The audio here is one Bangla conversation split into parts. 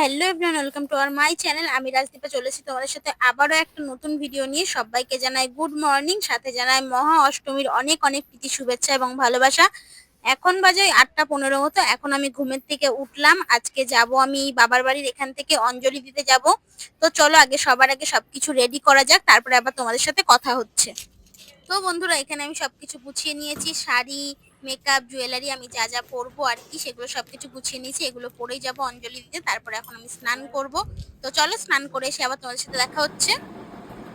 Hello everyone, welcome to our my channel. আমি রাজদীপা চলেছি তোমাদের সাথে আবারও একটা নতুন ভিডিও নিয়ে। সবাইকে জানাই গুড মর্নিং, সাথে জানাই মহা অষ্টমীর অনেক অনেক প্রীতি, শুভেচ্ছা এবং ভালোবাসা। এখন বাজে আটটা পনেরো মতো, এখন আমি ঘুমের থেকে উঠলাম। আজকে যাব আমি বাবার বাড়ির এখান থেকে অঞ্জলি দিতে যাব। তো চলো আগে সবার আগে সবকিছু রেডি করা যাক, তারপরে আবার তোমাদের সাথে কথা হচ্ছে। তো বন্ধুরা, এখানে আমি সবকিছু গুছিয়ে নিয়েছি, শাড়ি মেকআপ জুয়েলারি আমি যা যা পরবো আর কি, সেগুলো সবকিছু গুছিয়ে নিয়েছি, এগুলো পরেই যাব অঞ্জলি দিতে তারপরে এখন আমি স্নান করব। তো চলো স্নান করে এসে আবার তোমাদের সাথে দেখা হচ্ছে।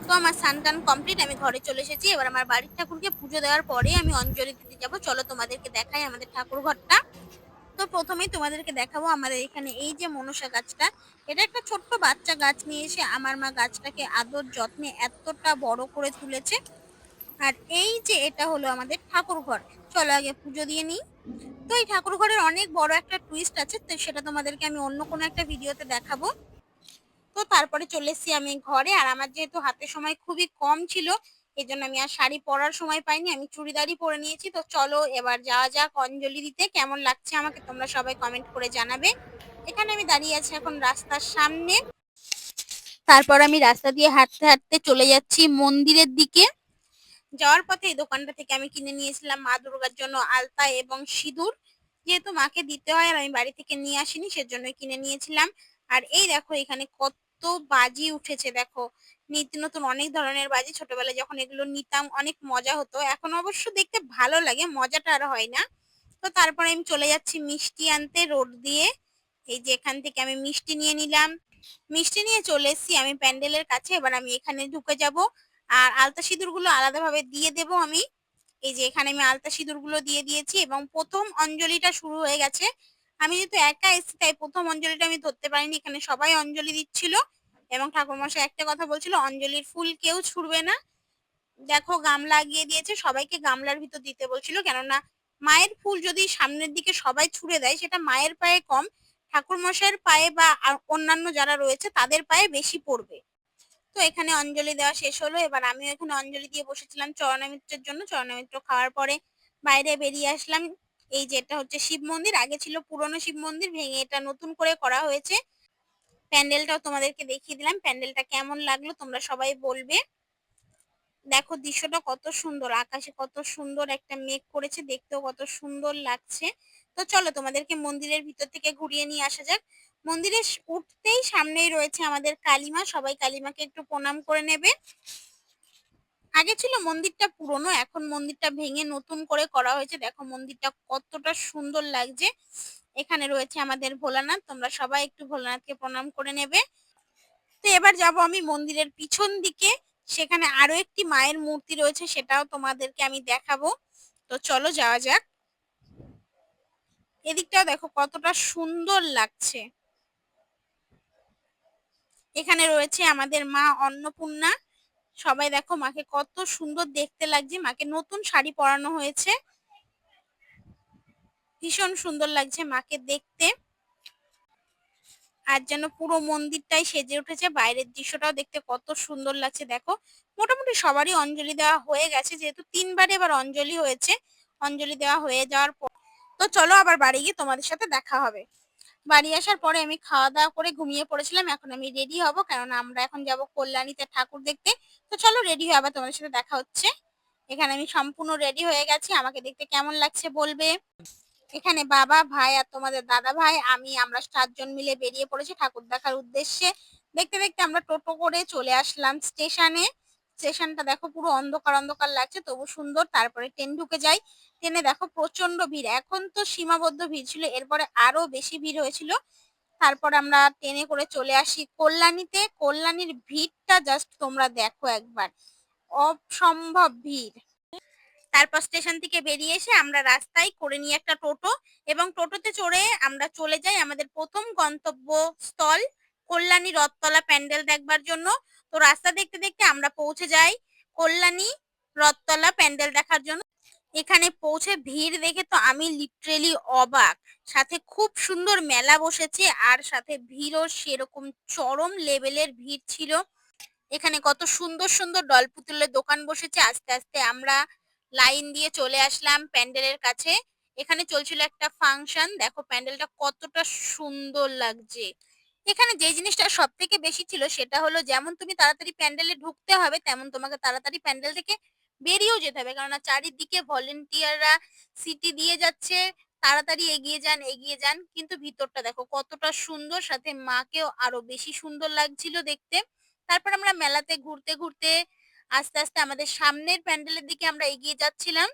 তো আমার স্নান টান কমপ্লিট আমি ঘরে চলে এসেছি। এবার আমার বাড়ির ঠাকুরকে পুজো দেওয়ার পরে আমি অঞ্জলি দিতে যাব। চলো তোমাদেরকে দেখাই আমাদের ঠাকুর ঘরটা। তো প্রথমেই তোমাদেরকে দেখাবো আমাদের এখানে এই যে মনসা গাছটা। এটা একটা ছোট্ট বাচ্চা গাছ নিয়ে এসে আমার মা গাছটাকে আদর যত্নে এতটা বড় করে তুলেছে। আর এই যে এটা হলো আমাদের ঠাকুর ঘর। চলো আগে পুজো দিয়ে নিই। তো এই ঠাকুর ঘরের অনেক বড় একটা টুইস্ট আছে, তো সেটা তোমাদেরকে আমি অন্য কোনো একটা ভিডিওতে দেখাবো। তো তারপরে চলে এসেছি আমি ঘরে, আর আমার যেহেতু হাতে সময় খুবই কম ছিল এই জন্য আমি আর শাড়ি পরার সময় পাইনি, আমি চুড়িদারই পরে নিয়েছি। তো চলো এবার যাওয়া যাক অঞ্জলি দিতে, কেমন লাগছে আমাকে তোমরা সবাই কমেন্ট করে জানাবে। এখানে আমি দাঁড়িয়ে আছি এখন রাস্তার সামনে। তারপর আমি রাস্তা দিয়ে হাঁটতে হাঁটতে চলে যাচ্ছি মন্দিরের দিকে। যাওয়ার পথে এই দোকানটা থেকে আমি কিনে নিয়েছিলাম মা দুর্গার জন্য আলতা এবং সিঁদুর। যেহেতু মাকে দিতে হয় আর আমি বাড়ি থেকে নিয়ে আসিনি, সেজন্যই কিনে নিয়েছিলাম। আর এই দেখো, এখানে কত বাজি উঠেছে দেখো। নিত্য নতুন অনেক ধরনের বাজি। ছোটবেলায় যখন এগুলো নিতাম অনেক মজা হতো। এখন অবশ্য দেখতে ভালো লাগে, মজাটা আর হয় না। তো তারপরে আমি চলে যাচ্ছি মিষ্টি আনতে রোড দিয়ে। এই যে এখান থেকে আমি মিষ্টি নিয়ে নিলাম। মিষ্টি নিয়ে চলে এসেছি আমি প্যান্ডেলের কাছে। এবার আমি এখানে ঢুকে যাব। আর আলতা সিঁদুরগুলো আলাদাভাবে দিয়ে দেব আমি। এই যে এখানে আমি আলতা সিঁদুরগুলো দিয়ে দিয়েছি এবং প্রথম অঞ্জলিটা শুরু হয়ে গেছে। আমি যেহেতু একা এসেছি, তাই প্রথম অঞ্জলিটা আমি ধরতে পারিনি। এখানে সবাই অঞ্জলি দিচ্ছিল এবং ঠাকুরমশাই একটা কথা বলছিল, অঞ্জলির ফুল কেউ ছুড়বে না। দেখো, গামলা লাগিয়ে দিয়েছে, সবাইকে গামলার ভিতর দিতে বলছিল। কেননা, মায়ের ফুল যদি সামনের দিকে সবাই ছুড়ে দেয়, সেটা মায়ের পায়ে কম। ঠাকুর মশাইয়ের পায়ে বা অন্যান্য যারা রয়েছে, তাদের পায়ে বেশি পড়বে। তো এখানে অঞ্জলি দেওয়া শেষ হলো। এবার আমিও এখানে অঞ্জলি দিয়ে বসেছিলাম চরণামিত্রের জন্য। চরণামিত্র খাওয়ার পরে বাইরে বেরিয়ে আসলাম। এই যে এটা হচ্ছে শিব মন্দির, আগে ছিল পুরনো শিব মন্দির, ভেঙে এটা নতুন করে করা হয়েছে। প্যান্ডেলটাও তোমাদেরকে দেখিয়ে দিলাম। প্যান্ডেলটা কেমন লাগল তোমরা সবাই বলবে। দেখো দৃশ্যটা কত সুন্দর, আকাশে কত সুন্দর একটা মেঘ করেছে, দেখতেও কত সুন্দর লাগছে। তো চলো তোমাদেরকে মন্দিরের ভিতর থেকে ঘুরিয়ে নিয়ে আসা যাক। মন্দিরে উঠতেই সামনেই রয়েছে আমাদের কালিমা। সবাই কালিমাকে একটু প্রণাম করে নেবে। আগে ছিল মন্দিরটা পুরনো, এখন মন্দিরটা ভেঙে নতুন করে করা হয়েছে। দেখো মন্দিরটা কতটা সুন্দর লাগছে। এখানে রয়েছে আমাদের ভোলানাথ। তোমরা সবাই একটু ভোলানাথকে প্রণাম করে নেবে। তো এবার যাব আমি মন্দিরের পিছন দিকে। সেখানে আরও একটি মায়ের মূর্তি রয়েছে, সেটাও তোমাদেরকে আমি দেখাবো। তো চলো যাওয়া যাক। এদিকটাও দেখো কতটা সুন্দর লাগছে। এখানে রয়েছে আমাদের মা অন্নপূর্ণা। সবাই দেখো মাকে কত সুন্দর দেখতে লাগছে। মাকে নতুন শাড়ি পরানো হয়েছে। ভীষণ সুন্দর লাগছে মাকে দেখতে। আর যেন পুরো মন্দিরটাই সেজে উঠেছে। বাইরের দৃশ্যটাও দেখতে কত সুন্দর লাগছে। দেখো, মোটামুটি সবারই অঞ্জলি দেওয়া হয়ে গেছে। যেহেতু তিনবার এবার অঞ্জলি হয়েছে, অঞ্জলি দেওয়া হয়ে যাওয়ার পর। তো চলো আবার বাড়ি গিয়ে তোমাদের সাথে দেখা হবে। বাড়ি আসার পরে আমি খাওয়া দাওয়া করে ঘুমিয়ে পড়েছিলাম। এখন আমি রেডি হব। কারণ আমরা এখন যাব কল্যাণীতে ঠাকুর দেখতে। তো চলো রেডি হয়ে আবার তোমাদের সাথে দেখা হচ্ছে। এখানে আমি সম্পূর্ণ রেডি হয়ে গেছি। আমাকে দেখতে কেমন লাগছে বলবে? এখানে বাবা, ভাই আর তোমাদের দাদা ভাই, আমি, আমরা চারজন মিলে বেরিয়ে পড়েছি ঠাকুর দেখার উদ্দেশ্যে। দেখতে দেখতে আমরা টোটো করে চলে আসলাম স্টেশনে। স্টেশনটা দেখো পুরো অন্ধকার অন্ধকার লাগছে, তবু সুন্দর। তারপরে ট্রেন ঢুকে যাই। ট্রেনে দেখো প্রচণ্ড ভিড়। এখন তো সীমাবদ্ধ ভিড় ছিল, এরপরে আরও বেশি ভিড় হয়েছিল। তারপর আমরা ট্রেনে করে চলে আসি কল্যাণীতে। কল্যাণীর ভিড়টা জাস্ট তোমরা দেখো একবার। অসম্ভব ভিড়। তারপর স্টেশন থেকে বেরিয়ে এসে আমরা রাস্তায় করে নিয়ে একটা টোটো এবং টোটোতে চড়ে আমরা চলে যাই আমাদের প্রথম গন্তব্য স্থল কল্যাণী রথতলা প্যান্ডেল দেখবার জন্য। তো রাস্তা দেখতে দেখতে আমরা পৌঁছে যাই কল্যাণী রথতলা প্যান্ডেল দেখার জন্য। এখানে পৌঁছে ভিড় দেখে তো আমি লিটারেলি অবাক। সাথে খুব সুন্দর মেলা বসেছে আর সাথে ভিড়ও সেরকম চরম লেভেলের ভিড় ছিল। এখানে কত সুন্দর সুন্দর ডল পুতুলের দোকান বসেছে। আস্তে আস্তে আমরা লাইন দিয়ে চলে আসলাম প্যান্ডেলের কাছে। এখানে চলছিল একটা ফাংশন। দেখো প্যান্ডেলটা কতটা সুন্দর লাগছে। এখানে যে জিনিসটা সব থেকে বেশি ছিল সেটা হলো যেমন তুমি তাড়াতাড়ি প্যান্ডেলে ঢুকতে হবে, তেমন তোমাকে তাড়াতাড়ি প্যান্ডেল থেকে বেরিয়েও যেতে হবে। কেননা চারিদিকে ভলেন্টিয়াররা সিটি দিয়ে যাচ্ছে, তাড়াতাড়ি এগিয়ে যান এগিয়ে যান। কিন্তু ভিতরটা দেখো কতটা সুন্দর, সাথে মাকেও আরও বেশি সুন্দর লাগছিল দেখতে। তারপর আমরা মেলাতে ঘুরতে ঘুরতে আস্তে আস্তে আমাদের সামনের প্যান্ডেলের দিকে আমরা এগিয়ে যাচ্ছিলাম।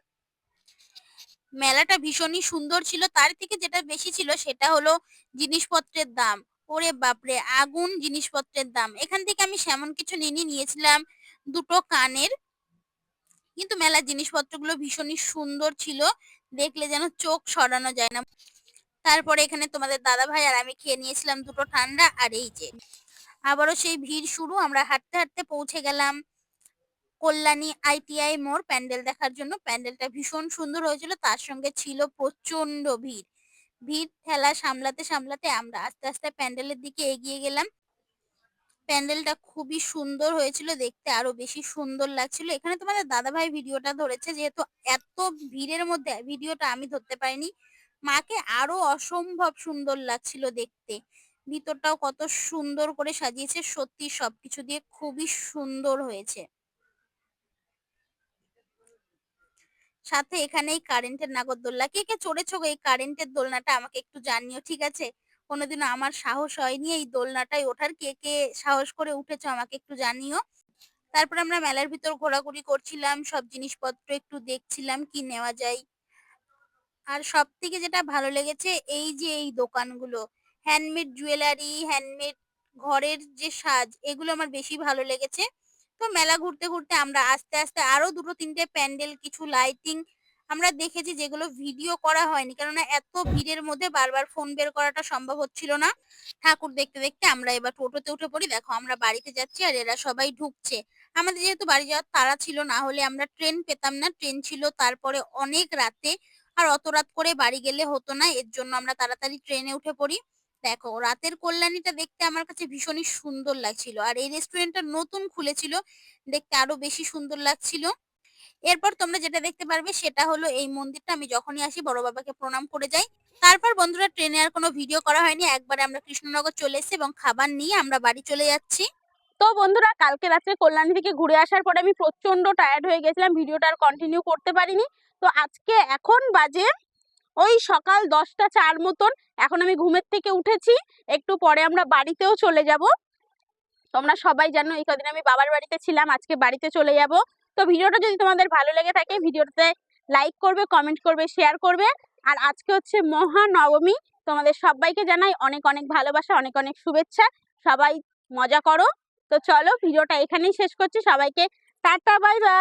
মেলাটা ভীষণই সুন্দর ছিল। তার থেকে যেটা বেশি ছিল সেটা হলো জিনিসপত্রের দাম। ওরে বাপরে, আগুন জিনিসপত্রের দাম। এখান থেকে আমি সেমন কিছু নিনি, নিয়েছিলাম দুটো কানের। কিন্তু মেলার জিনিসপত্রগুলো ভীষণই সুন্দর ছিল, দেখলে যেন চোখ সরানো যায় না। তারপরে এখানে তোমাদের দাদা ভাই আর আমি খেয়ে নিয়েছিলাম দুটো ঠান্ডা আর এই যে, আবারও সেই ভিড় শুরু, আমরা হাঁটতে হাঁটতে পৌঁছে গেলাম কল্যাণী আইটিআই মোড়। প্যান্ডেল দেখার জন্য প্যান্ডেলটা ভীষণ সুন্দর হয়েছিল, তার সঙ্গে ছিল প্রচণ্ড ভিড়। ভিড়, ঠেলা সামলাতে সামলাতে আমরা আস্তে আস্তে প্যান্ডেলের দিকে এগিয়ে গেলাম। প্যান্ডেলটা খুবই সুন্দর হয়েছিল, দেখতে আরও বেশি সুন্দর লাগছিল। এখানে তোমাদের দাদাভাই ভিডিওটা ধরেছে, যেহেতু এত ভিড়ের মধ্যে ভিডিওটা আমি ধরতে পারিনি। মাকে আরও অসম্ভব সুন্দর লাগছিল দেখতে। ভিতরটাও কত সুন্দর করে সাজিয়েছে, সত্যি সবকিছু দিয়ে খুবই সুন্দর হয়েছে। সাথে এখানে এই কারেন্টের নাগরদোল্লা। কে কে চড়েছো এই কারেন্টের দোলনাটা আমাকে একটু জানিও, ঠিক আছে? কোনোদিনও আমার সাহস হয়নি এই দোলনাটায় ওঠার। কে কে সাহস করে উঠেছো আমাকে একটু জানিও। তারপর আমরা মেলার ভিতর ঘোরাঘুরি করছিলাম, সব জিনিসপত্র একটু দেখছিলাম, কি নেওয়া যায়। আর সব থেকে যেটা ভালো লেগেছে, এই যে এই দোকানগুলো। হ্যান্ডমেড জুয়েলারি হ্যান্ডমেড ঘরের যে সাজ, এগুলো আমার বেশি ভালো লেগেছে। তো মেলা ঘুরতে ঘুরতে আমরা আস্তে আস্তে আরও দুটো, তিনটে প্যান্ডেল, কিছু লাইটিং আমরা দেখেছি যেগুলো ভিডিও করা হয়নি। কেননা এত ভিড়ের মধ্যে বারবার ফোন বের করাটা সম্ভব হচ্ছিল না। ঠাকুর দেখতে দেখতে আমরা এবার টোটোতে উঠে পড়ি। দেখো আমরা বাড়িতে যাচ্ছি আর এরা সবাই ঢুকছে। আমাদের যেহেতু বাড়ি যাওয়ার তারা ছিল, না হলে আমরা ট্রেন পেতাম না। ট্রেন ছিল তারপরে অনেক রাতে। আর অত রাত করে বাড়ি গেলে হতো না, এর জন্য আমরা তাড়াতাড়ি ট্রেনে উঠে পড়ি। দেখো, রাতের কল্যাণীটা দেখতে আমার কাছে ভীষণই সুন্দর লাগছিল। আর এই রেস্টুরেন্টটা নতুন খুলেছিল, দেখতে আরও বেশি সুন্দর লাগছিল। এরপর তোমরা যেটা দেখতে পারবে, সেটা হলো এই মন্দিরটা। আমি যখনই আসি, বড় বাবাকে প্রণাম করে যাই। তারপর বন্ধুরা ট্রেনে আর কোনো ভিডিও করা হয়নি। একবারে আমরা কৃষ্ণনগর চলে এসেছি এবং খাবার নিয়ে আমরা বাড়ি চলে যাচ্ছি। তো বন্ধুরা, কালকে রাত্রে কল্যাণী থেকে ঘুরে আসার পরে আমি প্রচণ্ড টায়ার্ড হয়ে গেছিলাম। ভিডিওটা আর কন্টিনিউ করতে পারিনি। তো আজকে এখন বাজে ওই সকাল দশটা চার মতন। এখন আমি ঘুমের থেকে উঠেছি, একটু পরে আমরা বাড়িতেও চলে যাব। তোমরা সবাই জানো এই কদিন আমি বাবার বাড়িতে ছিলাম, আজকে বাড়িতে চলে যাব। তো ভিডিওটা যদি তোমাদের ভালো লেগে থাকে ভিডিওটাতে লাইক করবে কমেন্ট করবে শেয়ার করবে। আর আজকে হচ্ছে মহানবমী। তোমাদের সবাইকে জানাই অনেক অনেক ভালোবাসা, অনেক অনেক শুভেচ্ছা। সবাই মজা করো। তো চলো ভিডিওটা এখানেই শেষ করছি। সবাইকে টাটা বাই বাই